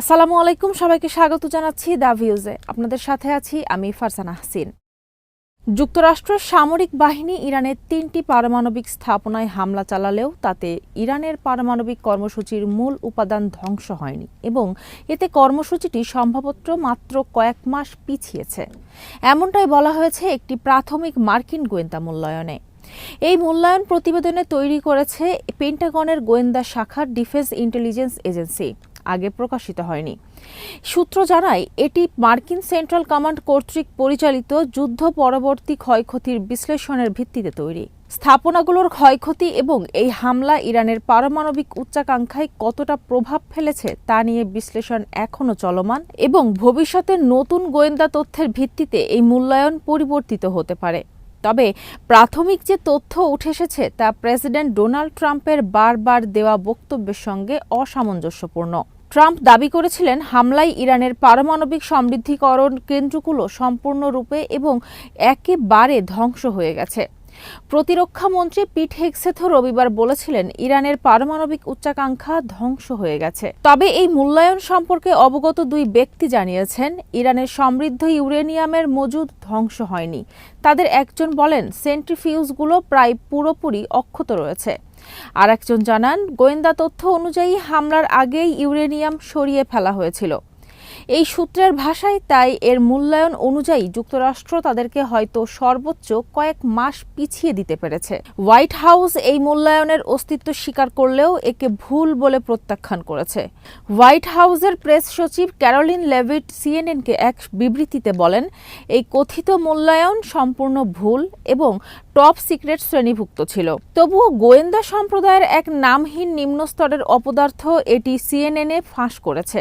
আসসালামু আলাইকুম, সবাইকে স্বাগত জানাচ্ছি দ্য ভিউজে। আপনাদের সাথে আছি আমি ফারসানা হাসিন। যুক্তরাষ্ট্রের সামরিক বাহিনী ইরানের তিনটি পারমাণবিক স্থাপনায় হামলা চালালেও তাতে ইরানের পারমাণবিক কর্মসূচির মূল উপাদান ধ্বংস হয়নি এবং এতে কর্মসূচিটি সম্ভবত মাত্র কয়েক মাস পিছিয়েছে। এমনটাই বলা হয়েছে একটি প্রাথমিক মার্কিন গোয়েন্দা মূল্যায়নে। এই মূল্যায়ন প্রতিবেদনে তৈরি করেছে পেন্টাগনের গোয়েন্দা শাখার ডিফেন্স ইন্টেলিজেন্স এজেন্সি। আগে প্রকাশিত হয়নি। সূত্র জানায়, এটি মার্কিন সেন্ট্রাল কমান্ড কর্তৃক পরিচালিত যুদ্ধ পরবর্তী ক্ষয়ক্ষতির বিশ্লেষণের ভিত্তিতে তৈরি। স্থাপনাগুলোর ক্ষয়ক্ষতি এবং এই হামলা ইরানের পারমাণবিক উচ্চাকাঙ্ক্ষায় কতটা প্রভাব ফেলেছে তা নিয়ে বিশ্লেষণ এখনও চলমান এবং ভবিষ্যতের নতুন গোয়েন্দা তথ্যের ভিত্তিতে এই মূল্যায়ন পরিবর্তিত হতে পারে। তবে প্রাথমিক যে তথ্য উঠে এসেছে তা প্রেসিডেন্ট ডোনাল্ড ট্রাম্পের বারবার দেওয়া বক্তব্যের সঙ্গে অসামঞ্জস্যপূর্ণ। ট্রাম্প দাবি করেছিলেন হামলায় ইরানের পারমাণবিক সমৃদ্ধিকরণ কেন্দ্রগুলো সম্পূর্ণরূপে এবং একেবারে ধ্বংস হয়ে গেছে। প্রতিরক্ষা মন্ত্রী পিট হেক্সেথো রবিবার বলেছিলেন, ইরানের পারমাণবিক উচ্চাকাঙ্ক্ষা ধ্বংস হয়ে গেছে। তবে এই মূল্যায়ন সম্পর্কে অবগত দুই ব্যক্তি জানিয়েছেন, ইরানের সমৃদ্ধ ইউরেনিয়ামের মজুদ ধ্বংস হয়নি। তাদের একজন বলেন, সেন্ট্রিফিউজগুলো প্রায় পুরোপুরি অক্ষত রয়েছে। আর একজন জানান, গোয়েন্দা তথ্য অনুযায়ী হামলার আগেই ইউরেনিয়াম সরিয়ে ফেলা হয়েছিল। এই সূত্রের ভাষায় তাই এর মূল্যায়ন অনুযায়ী যুক্তরাষ্ট্র তাদেরকে হয়তো সর্বোচ্চ কয়েক মাস পিছিয়ে দিতে পেরেছে। হোয়াইট হাউস এই মূল্যায়নের অস্তিত্ব স্বীকার করলেও একে ভুল বলে প্রত্যাখ্যান করেছে। হোয়াইট হাউসের প্রেস সচিব ক্যারোলিন লেভিট সিএনএনকে এক বিবৃতিতে বলেন, এই কথিত মূল্যায়ন সম্পূর্ণ ভুল এবং টপ সিক্রেট শ্রেণীভুক্ত ছিল। তবুও গোয়েন্দা সম্প্রদায়ের এক নামহীন নিম্নস্তরের অপদার্থ এটি সিএনএনে ফাঁস করেছে।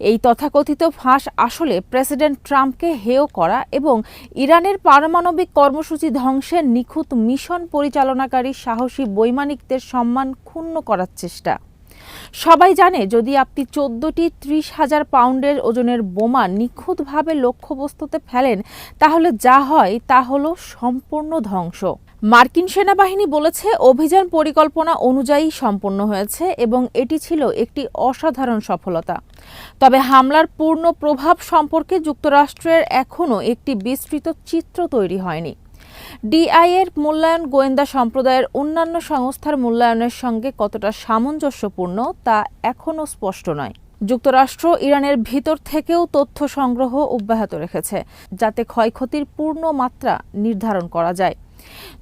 এই তথাকথিত ফাঁস আসলে প্রেসিডেন্ট ট্রাম্পকে হেয় করা এবং ইরানের পারমাণবিক কর্মসূচি ধ্বংসের নিখুঁত মিশন পরিচালনাকারী সাহসী বৈমানিকদের সম্মান ক্ষুণ্ণ করার চেষ্টা। সবাই জানে যদি আপনি চোদ্দটি ত্রিশ হাজার পাউন্ডের ওজনের বোমা নিখুঁতভাবে লক্ষ্যবস্তুতে ফেলেন, তাহলে যা হয় তা হলো সম্পূর্ণ ধ্বংস। মার্কিন সেনাবাহিনী বলেছে, অভিযান পরিকল্পনা অনুযায়ী সম্পন্ন হয়েছে এবং এটি ছিল একটি অসাধারণ সফলতা। তবে হামলার পূর্ণ প্রভাব সম্পর্কে যুক্তরাষ্ট্রের এখনও একটি বিস্তৃত চিত্র তৈরি হয়নি। ডিআই এর মূল্যায়ন গোয়েন্দা সম্প্রদায়ের অন্যান্য সংস্থার মূল্যায়নের সঙ্গে কতটা সামঞ্জস্যপূর্ণ তা এখনও স্পষ্ট নয়। যুক্তরাষ্ট্র ইরানের ভিতর থেকেও তথ্য সংগ্রহ অব্যাহত রেখেছে, যাতে ক্ষয়ক্ষতির পূর্ণ মাত্রা নির্ধারণ করা যায়।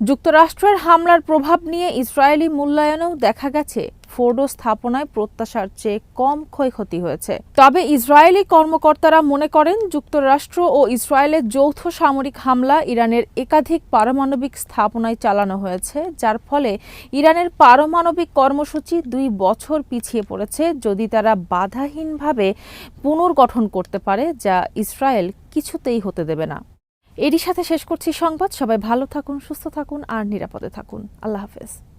যুক্তরাষ্ট্রের হামলার প্রভাব নিয়ে ইসরায়েলি মূল্যায়নেও দেখা গেছে ফোর্ডো স্থাপনায় প্রত্যাশার চেয়ে কম ক্ষয়ক্ষতি হয়েছে। তবে ইসরায়েলি কর্মকর্তারা মনে করেন যুক্তরাষ্ট্র ও ইসরায়েলের যৌথ সামরিক হামলা ইরানের একাধিক পারমাণবিক স্থাপনায় চালানো হয়েছে, যার ফলে ইরানের পারমাণবিক কর্মসূচি দুই বছর পিছিয়ে পড়েছে, যদি তারা বাধাহীনভাবে পুনর্গঠন করতে পারে, যা ইসরায়েল কিছুতেই হতে দেবে না। এরই সাথে শেষ করছি সংবাদ, সবাই ভালো থাকুন, সুস্থ থাকুন আর নিরাপদে থাকুন। আল্লাহ হাফেজ।